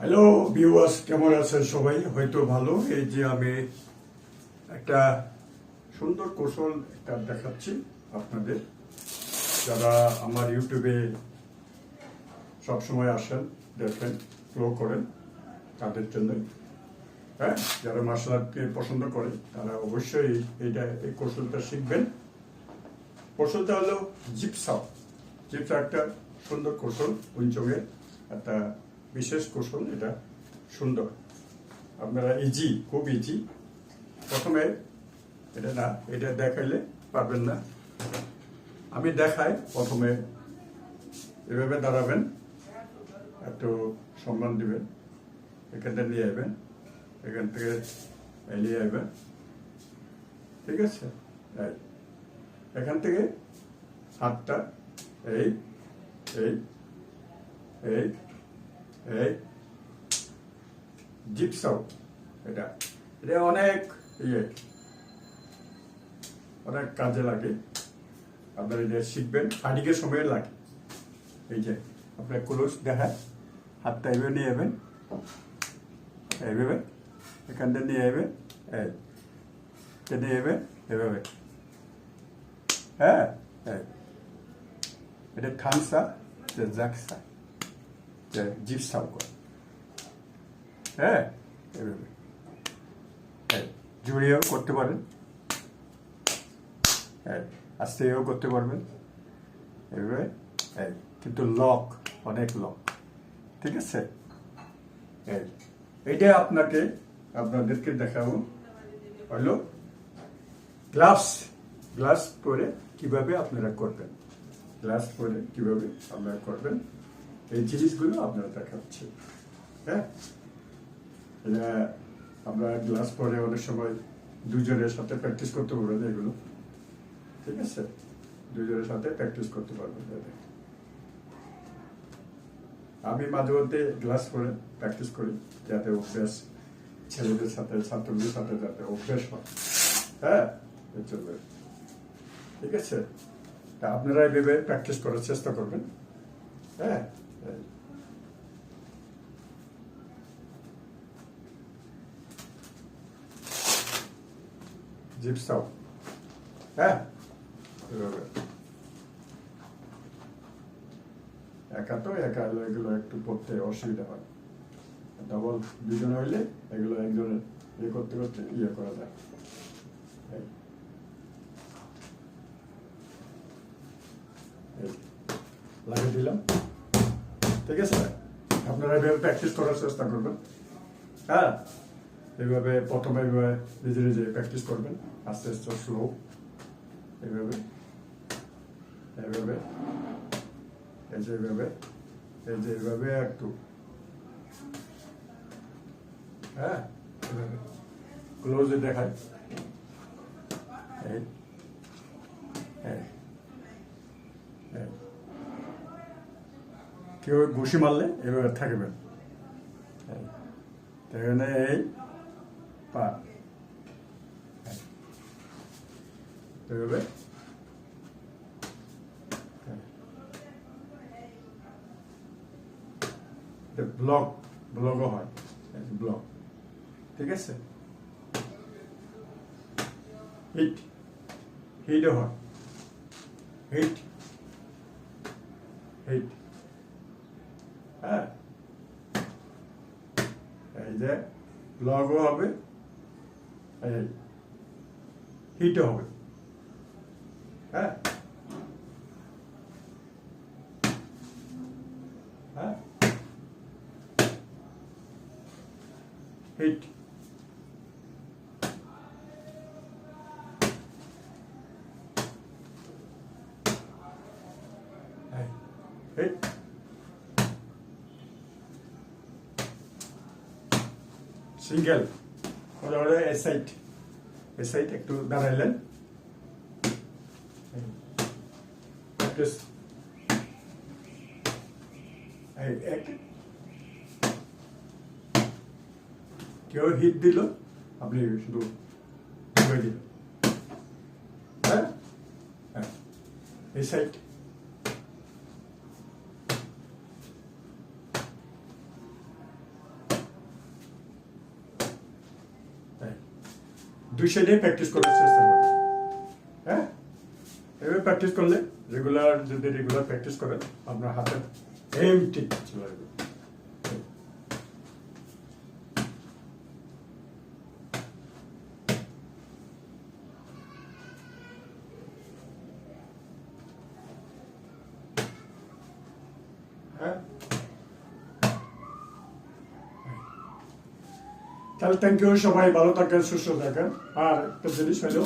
Hello viewers কেমন আছেন সবাই? হয়তো ভালো। এই যে আমি একটা সুন্দর কৌশল একটা দেখাচ্ছি আপনাদের। যারা আমার ইউটিউবে সবসময় আসেন, দেখেন ফলো করেন, তাদের জন্য। হ্যাঁ যারা মার্শাল আর্টকে পছন্দ করে, তারা অবশ্যই এইটা, এই কৌশলটা শিখবেন। কৌশলটা হলো জিপসাও। জিপসা একটা সুন্দর কৌশল উঞ্চঙের একটা বিশেষ কৌশল এটা। সুন্দর। আপনারা ইজি খুব ইজি প্রথমে এটা না, এটা দেখাইলে পারবেন না। আমি দেখাই প্রথমে। এভাবে দাঁড়াবেন। একটু সম্মান দিবেন। এখান থেকে নিয়ে আসবেন এখান থেকে নিয়ে আসবেন ঠিক আছে। এখান থেকে হাতটা এই এই এই এই জিপসাও এটা এটা অনেক ইয়ে অনেক কাজে লাগে আপনারা এটা শিখবেন ফাটিকের সময় লাগে এই যে আপনার ক্লোজ দেখায় হাতটা এইভাবে নিয়ে যাবেন এইভাবে এখান থেকে নিয়ে যাবেন এই এটা নিয়ে যাবেন এভাবে হ্যাঁ এই। এটা থামসা যে জাকসা যে জিপসাও করে। হ্যাঁ? এভাবে। এই, জুড়িয়েও করতে পারেন। এই, আস্তেও করতে পারবেন। এভাবে এই, কিন্তু লক অনেক লক। ঠিক আছে? এই এইটা আপনাকে আপনাদেরকে দেখাবো। হলো গ্লাভস গ্লাস পরে কীভাবে আপনারা করবেন। গ্লাস পরে কীভাবে আপনারা করবেন। এই জিনিসগুলো আপনারা দেখাচ্ছি হ্যাঁ? এটা আমরা গ্লাস পরে অনেক সময় দুজনের সাথে প্র্যাকটিস করতে পারবেন এগুলো, ঠিক আছে? দুজনের সাথে প্র্যাকটিস করতে পারবেন আমি মাঝে মধ্যে গ্লাস পরে প্র্যাকটিস করি, যাতে অভ্যাস ছেলেদের সাথে, ছাত্রদের সাথে যাতে অভ্যাস হয় হ্যাঁ? এর জন্য। ঠিক আছে? তা আপনারা এভাবে প্র্যাকটিস করার চেষ্টা করবেন হ্যাঁ। জিপসাও হ্যাঁ এভাবে একটু পড়তে অসুবিধা হয় ডবল দুজন হইলে এগুলো একজনের ইয়ে করতে করতে ইয়ে করা যায় লাগিয়ে দিলাম ঠিক আছে? আপনারা এভাবে প্র্যাকটিস করার চেষ্টা করবেন। হ্যাঁ? এইভাবে প্রথমে এইভাবে নিজে নিজে প্র্যাকটিস করবেন। আস্তে আস্তে স্লো এইভাবে এইভাবে এই যে এইভাবে এই যে এইভাবে একটু। হ্যাঁ? ক্লোজে দেখায় এই। এই। কেউ ঘুষি মারলে এভাবে থাকবেন। এই। পা। ব্লক হয় ব্লক। ঠিক আছে? হিট, হিটও হয়। Heat heat. হ্যাঁ। এই যে ব্লগও হবে এই হিটও হবে। হ্যাঁ। হ্যাঁ। হিট। এই সিঙ্গেল ওটা হলো এ সাইড এ একটু দাঁড়াইলেন। কেউ হিট দিল, আপনি শুধু দিলেন। হ্যাঁ? হ্যাঁ। এই সাইড দুই সাইডে প্র্যাকটিস করার চেষ্টা করবেন হ্যাঁ? এভাবে প্র্যাকটিস করলে রেগুলার যদি রেগুলার প্র্যাকটিস করেন, আপনার হাতের এম ঠিক চলে আসবে তাহলে থ্যাংক ইউ সবাই, ভালো থাকেন, সুস্থ থাকেন। আর একটা জিনিস হলো,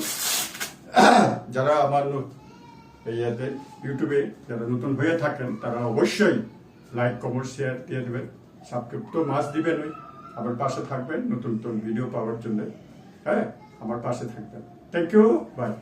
যারা আমার ইয়েতে ইউটিউবে যারা নতুন হয়ে থাকেন, তারা অবশ্যই লাইক কমেন্ট শেয়ার দিয়ে দেবেন। সাবস্ক্রাইব তো মাস দিবেন ওই। আবার পাশে থাকবেন, নতুন নতুন ভিডিও পাওয়ার জন্য। হ্যাঁ আমার পাশে থাকবেন। Thank you by